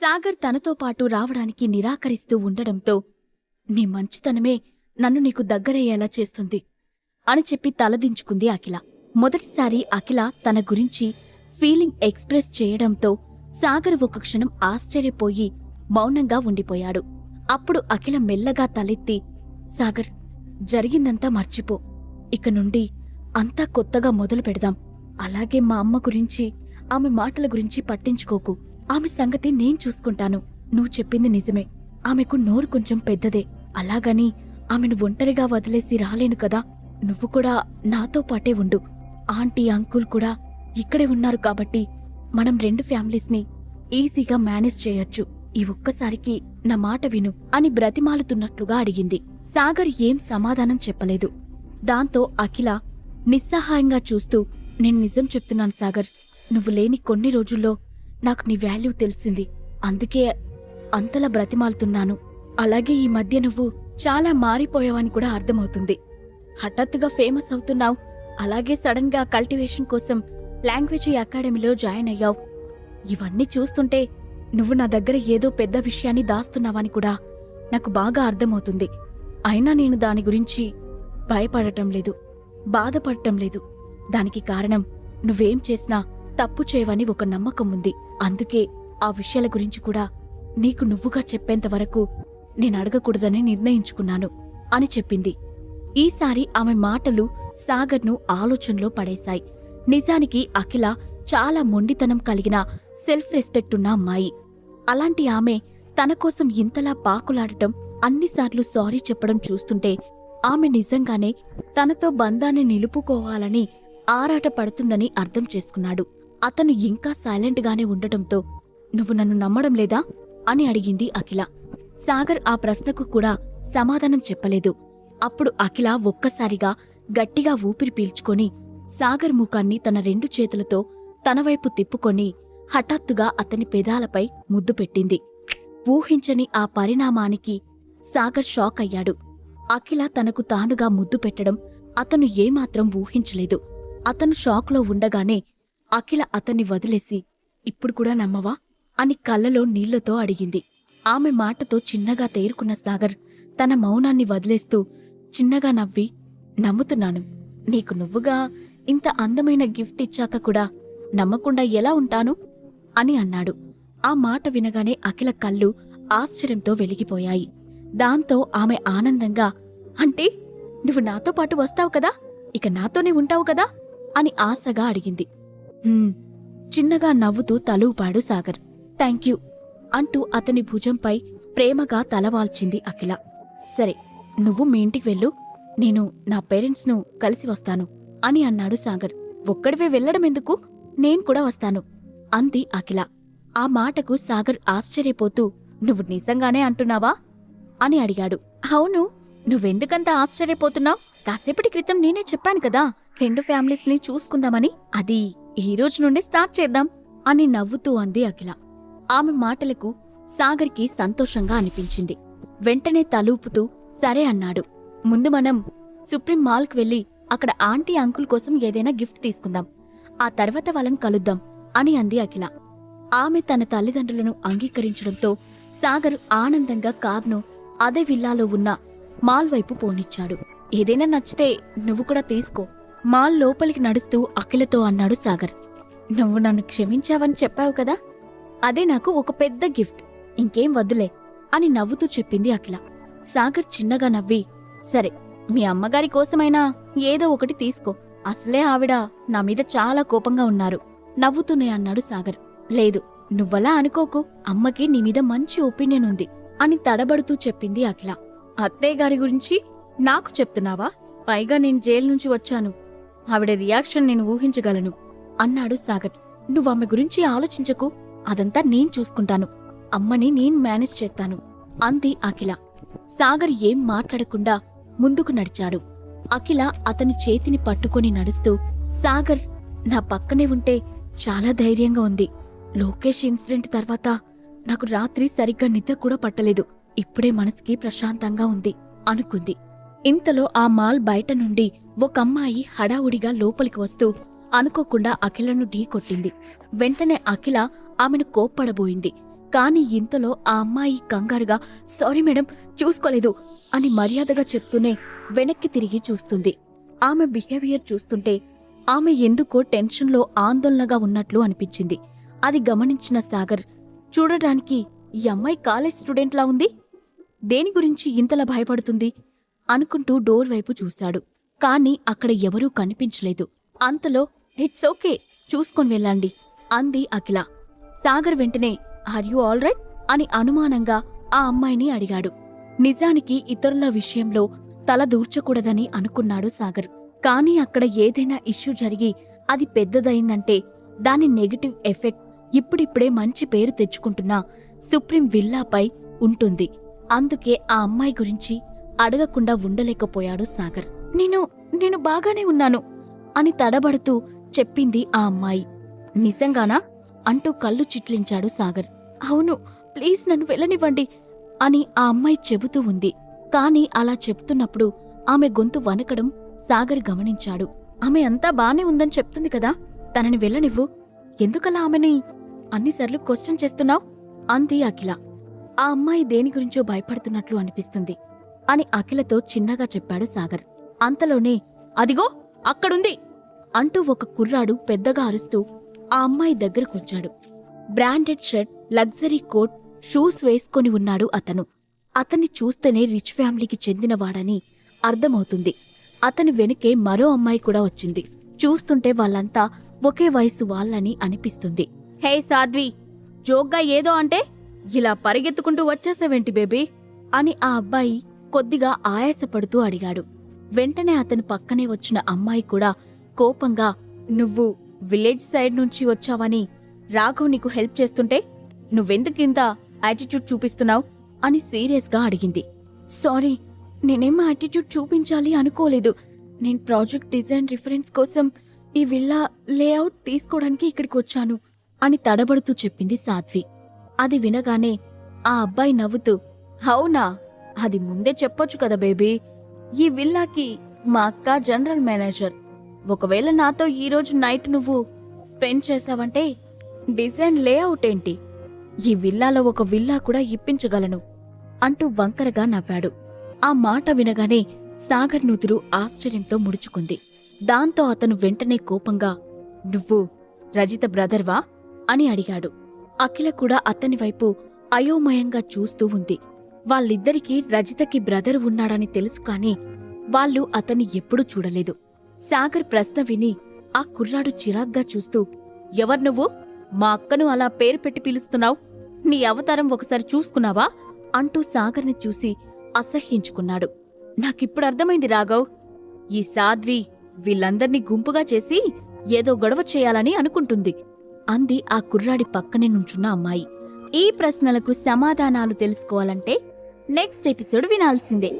సాగర్ తనతో పాటు రావడానికి నిరాకరిస్తూ ఉండడంతో నీ మంచితనమే నన్ను నీకు దగ్గరయ్యేలా చేస్తుంది అని చెప్పి తలదించుకుంది అఖిల. మొదటిసారి అఖిల తన గురించి ఫీలింగ్ ఎక్స్ప్రెస్ చేయడంతో సాగర్ ఒక క్షణం ఆశ్చర్యపోయి మౌనంగా ఉండిపోయాడు. అప్పుడు అఖిల మెల్లగా తలెత్తి సాగర్ జరిగిందంతా మర్చిపో. ఇక నుండి అంతా కొత్తగా మొదలు పెడదాం అలాగే మా అమ్మ గురించి ఆమె మాటల గురించి పట్టించుకోకు. ఆమె సంగతి నేను చూసుకుంటాను. నువ్వు చెప్పింది నిజమే. ఆమెకు నోరు కొంచెం పెద్దదే. అలాగని ఆమెను ఒంటరిగా వదిలేసి రాలేను కదా. నువ్వు కూడా నాతో పాటే ఉండు. ఆంటీ అంకుల్ కూడా ఇక్కడే ఉన్నారు కాబట్టి మనం రెండు ఫ్యామిలీస్ని ఈజీగా మేనేజ్ చేయొచ్చు. ఈ ఒక్కసారికి నా మాట విను అని బ్రతిమాలుతున్నట్లుగా అడిగింది. సాగర్ ఏం సమాధానం చెప్పలేదు. దాంతో అఖిల నిస్సహాయంగా చూస్తూ నేను నిజం చెప్తున్నాను సాగర్. నువ్వు లేని కొన్ని రోజుల్లో నాకు నీ వాల్యూ తెలిసింది. అందుకే అంతలా బ్రతిమాలుతున్నాను. అలాగే ఈ మధ్య నువ్వు చాలా మారిపోయావని కూడా అర్థమవుతుంది. హఠాత్తుగా ఫేమస్ అవుతున్నావు. అలాగే సడన్గా కల్టివేషన్ కోసం లాంగ్వేజ్ అకాడమీలో జాయిన్ అయ్యావు. ఇవన్నీ చూస్తుంటే నువ్వు నా దగ్గర ఏదో పెద్ద విషయాన్ని దాస్తున్నావని కూడా నాకు బాగా అర్థమవుతుంది. అయినా నేను దాని గురించి భయపడటం లేదు. బాధపడటం లేదు. దానికి కారణం నువ్వేం చేసినా తప్పు చేయవని ఒక నమ్మకం ఉంది. అందుకే ఆ విషయాల గురించి కూడా నీకు నువ్వుగా చెప్పేంత వరకు నేను అడగకూడదని నిర్ణయించుకున్నాను అని చెప్పింది. ఈసారి ఆమె మాటలు సాగర్ను ఆలోచనలో పడేశాయి. నిజానికి అఖిల చాలా మొండితనం కలిగిన సెల్ఫ్ రెస్పెక్ట్ ఉన్న అమ్మాయి. అలాంటి ఆమె తన కోసం ఇంతలా పాకులాడటం అన్నిసార్లు సారీ చెప్పడం చూస్తుంటే ఆమె నిజంగానే తనతో బంధాన్ని నిలుపుకోవాలని ఆరాట పడుతుందని అర్థం చేసుకున్నాడు. అతను ఇంకా సైలెంట్గానే ఉండటంతో నువ్వు నన్ను నమ్మడం లేదా? అని అడిగింది అఖిల. సాగర్ ఆ ప్రశ్నకు కూడా సమాధానం చెప్పలేదు. అప్పుడు అఖిల ఒక్కసారిగా గట్టిగా ఊపిరి పీల్చుకొని సాగర్ ముఖాన్ని తన రెండు చేతులతో తనవైపు తిప్పుకొని హఠాత్తుగా అతని పెదాలపై ముద్దు పెట్టింది. ఊహించని ఆ పరిణామానికి సాగర్ షాక్ అయ్యాడు. అఖిల తనకు తానుగా ముద్దు పెట్టడం అతను ఏమాత్రం ఊహించలేదు. అతను షాక్లో ఉండగానే అఖిల అతన్ని వదిలేసి ఇప్పుడు కూడా నమ్మవా? అని కళ్ళలో నీళ్ళతో అడిగింది. ఆమె మాటతో చిన్నగా తేరుకున్న సాగర్ తన మౌనాన్ని వదిలేస్తూ చిన్నగా నవ్వి నమ్ముతున్నాను. నీకు నువ్వుగా ఇంత అందమైన గిఫ్ట్ ఇచ్చాక కూడా నమ్మకుండా ఎలా ఉంటాను? అని అన్నాడు. ఆ మాట వినగానే అఖిల కళ్ళు ఆశ్చర్యంతో వెలిగిపోయాయి. దాంతో ఆమె ఆనందంగా అంటే నువ్వు నాతో పాటు వస్తావు కదా? ఇక నాతోనే ఉంటావు కదా? అని ఆశగా అడిగింది. చిన్నగా నవ్వుతూ తలూపాడు సాగర్. థ్యాంక్యూ అంటూ అతని భుజంపై ప్రేమగా తలవాల్చింది అఖిల. సరే నువ్వు మీ ఇంటికి వెళ్ళు. నేను నా పేరెంట్స్ను కలిసి వస్తాను అని అన్నాడు సాగర్. ఒక్కడివే వెళ్ళడం ఎందుకు? నేను కూడా వస్తాను అంది అఖిల. ఆ మాటకు సాగర్ ఆశ్చర్యపోతూ నువ్వు నిజంగానే అంటున్నావా? అని అడిగాడు. అవును నువ్వెందుకంత ఆశ్చర్యపోతున్నావు? కాసేపటి క్రితం నేనే చెప్పాను కదా రెండు ఫ్యామిలీస్ని చూసుకుందామని. అది ఈ రోజు నుండి స్టార్ట్ చేద్దాం అని నవ్వుతూ అంది అఖిల. ఆమె మాటలకు సాగర్కి సంతోషంగా అనిపించింది. వెంటనే తలూపుతూ సరే అన్నాడు. ముందు మనం సుప్రీం మాల్కి వెళ్ళి అక్కడ ఆంటీ అంకుల్ కోసం ఏదైనా గిఫ్ట్ తీసుకుందాం. ఆ తర్వాత వాళ్ళని కలుద్దాం అని అంది అఖిల. ఆమె తన తల్లిదండ్రులను అంగీకరించడంతో సాగర్ ఆనందంగా కార్ను అదే విల్లాలో ఉన్న మాల్ వైపు పోనిచ్చాడు. ఏదైనా నచ్చితే నువ్వు కూడా తీసుకో మాల్ లోపలికి నడుస్తూ అఖిలతో అన్నాడు సాగర్. నువ్వు నన్ను క్షమించావని చెప్పావు కదా? అదే నాకు ఒక పెద్ద గిఫ్ట్. ఇంకేం వద్దులే అని నవ్వుతూ చెప్పింది అఖిల. సాగర్ చిన్నగా నవ్వి సరే మీ అమ్మగారి కోసమైనా ఏదో ఒకటి తీసుకో. అసలే ఆవిడ నా మీద చాలా కోపంగా ఉన్నారు నవ్వుతూనే అన్నాడు సాగర్. లేదు నువ్వలా అనుకోకు. అమ్మకి నీ మీద మంచి ఒపీనియన్ ఉంది అని తడబడుతూ చెప్పింది అఖిల. అత్తయ్య గారి గురించి నాకు చెప్తున్నావా? పైగా నేను జైలు నుంచి వచ్చాను. ఆవిడ రియాక్షన్ నేను ఊహించగలను. అన్నాడు సాగర్. నువ్వామె గురించి ఆలోచించకు. అదంతా నేను చూసుకుంటాను. అమ్మని నేను మేనేజ్ చేస్తాను. అంది అఖిల. సాగర్ ఏం మాట్లాడకుండా ముందుకు నడిచాడు. అఖిల అతని చేతిని పట్టుకొని నడుస్తూ సాగర్ నా పక్కనే ఉంటే చాలా ధైర్యంగా ఉంది. లోకేష్ ఇన్సిడెంట్ తర్వాత నాకు రాత్రి సరిగ్గా నిద్ర కూడా పట్టలేదు. ఇప్పుడే మనసుకి ప్రశాంతంగా ఉంది అనుకుంది. ఇంతలో ఆ మాల్ బయట నుండి ఒక అమ్మాయి హడావుడిగా లోపలికి వస్తూ అనుకోకుండా అఖిలను ఢీకొట్టింది వెంటనే అఖిల ఆమెను కోప్పడబోయింది. కాని ఇంతలో ఆ అమ్మాయి కంగారుగా సారీ మేడం చూసుకోలేదు అని మర్యాదగా చెప్తూనే వెనక్కి తిరిగి చూస్తుంది. ఆమె బిహేవియర్ చూస్తుంటే ఆమె ఎందుకో టెన్షన్లో ఆందోళనగా ఉన్నట్లు అనిపించింది. అది గమనించిన సాగర్ చూడడానికి ఈ అమ్మాయి కాలేజ్ స్టూడెంట్లా ఉంది? దేని గురించి ఇంతలా భయపడుతుంది? అనుకుంటూ డోర్ వైపు చూశాడు. కాని అక్కడ ఎవరూ కనిపించలేదు. అంతలో ఇట్స్ ఓకే చూసుకొని వెళ్ళండి అంది అఖిల. సాగర్ వెంటనే ఆర్ యు ఆల్రైట్ అని అనుమానంగా ఆ అమ్మాయిని అడిగాడు. నిజానికి ఇతరుల విషయంలో తల దూర్చకూడదని అనుకున్నాడు సాగర్. కాని అక్కడ ఏదైనా ఇష్యూ జరిగి అది పెద్దదైందంటే దాని నెగటివ్ ఎఫెక్ట్ ఇప్పుడిప్పుడే మంచి పేరు తెచ్చుకుంటున్న సుప్రీం విల్లాపై ఉంటుంది. అందుకే ఆ అమ్మాయి గురించి అడగకుండా ఉండలేకపోయాడు సాగర్. నేను నేను బాగానే ఉన్నాను అని తడబడుతూ చెప్పింది ఆ అమ్మాయి. నిజంగానా? అంటూ కళ్ళు చిట్లించాడు సాగర్. అవును ప్లీజ్ నన్ను వెళ్ళనివ్వండి అని ఆ అమ్మాయి చెబుతూ ఉంది. కాని అలా చెప్తున్నప్పుడు ఆమె గొంతు వనకడం సాగర్ గమనించాడు. ఆమె అంతా బానే ఉందని చెప్తుంది కదా తనని వెళ్ళనివ్వు. ఎందుకలా ఆమెని అన్నిసార్లు క్వశ్చన్ చేస్తున్నావు? అంది అఖిల. ఆ అమ్మాయి దేని గురించో భయపడుతున్నట్లు అనిపిస్తుంది. అని అఖిలతో చిన్నగా చెప్పాడు సాగర్. అంతలోనే అదిగో అక్కడుంది! అంటూ ఒక కుర్రాడు పెద్దగా అరుస్తూ ఆ అమ్మాయి దగ్గరకొచ్చాడు. Branded shirt luxury coat shoes వేసుకొని ఉన్నాడు అతను. అతన్ని చూస్తేనే రిచ్ ఫ్యామిలీకి చెందినవాడని అర్థమవుతుంది. అతని వెనుకే మరో అమ్మాయి కూడా వచ్చింది. చూస్తుంటే వాళ్ళంతా ఒకే వయసు వాళ్ళని అనిపిస్తుంది. హే సాధ్వి జోగ్గా ఏదో అంటే ఇలా పరిగెత్తుకుంటూ వచ్చేసావేంటి బేబీ? అని ఆ అబ్బాయి కొద్దిగా ఆయాసపడుతూ అడిగాడు. వెంటనే అతని పక్కనే వచ్చిన అమ్మాయి కూడా కోపంగా నువ్వు విలేజ్ సైడ్ నుంచి వచ్చావని రాఘవ్ నీకు హెల్ప్ చేస్తుంటే నువ్వెందుకింత యాటిట్యూడ్ చూపిస్తున్నావు? అని సీరియస్గా అడిగింది. సారీ నేనేం యాటిట్యూడ్ చూపించాలి అనుకోలేదు. నేను ప్రాజెక్ట్ డిజైన్ రిఫరెన్స్ కోసం ఈ విల్లా లేఅవుట్ తీసుకోవడానికి ఇక్కడికి వచ్చాను అని తడబడుతూ చెప్పింది సాధ్వి. అది వినగానే ఆ అబ్బాయి నవ్వుతూ అవునా? అది ముందే చెప్పొచ్చు కదా బేబీ. ఈ విల్లాకి మా అక్క జనరల్ మేనేజర్. ఒకవేళ నాతో ఈరోజు నైట్ నువ్వు స్పెండ్ చేసావంటే డిజైన్ లేఅవుట్ ఏంటి? ఈ విల్లాలో ఒక విల్లా కూడా ఇప్పించగలను అంటూ వంకరగా నవ్వాడు. ఆ మాట వినగానే సాగర్ నుదురు ఆశ్చర్యంతో ముడుచుకుంది. దాంతో అతను వెంటనే కోపంగా నువ్వు రజిత బ్రదర్వా? అని అడిగాడు. అఖిల కూడా అతని వైపు అయోమయంగా చూస్తూ ఉంది. వాళ్ళిద్దరికీ రజితకి బ్రదర్ ఉన్నాడని తెలుసు కాని వాళ్ళు అతన్ని ఎప్పుడూ చూడలేదు. సాగర్ ప్రశ్న విని ఆ కుర్రాడు చిరాగ్గా చూస్తూ ఎవరు నువ్వు? మా అక్కను అలా పేరు పెట్టి పిలుస్తున్నావు? నీ అవతారం ఒకసారి చూసుకున్నావా? అంటూ సాగర్ని చూసి అసహ్యించుకున్నాడు. నాకిప్పుడు అర్థమైంది రాఘవ్. ఈ సాధ్వి వీళ్ళందర్నీ గుంపుగా చేసి ఏదో గొడవ చేయాలని అనుకుంటుంది అంది ఆ కుర్రాడి పక్కనే నుంచున్న అమ్మాయి. ఈ ప్రశ్నలకు సమాధానాలు తెలుసుకోవాలంటే నెక్స్ట్ ఎపిసోడ్ వినాల్సిందే.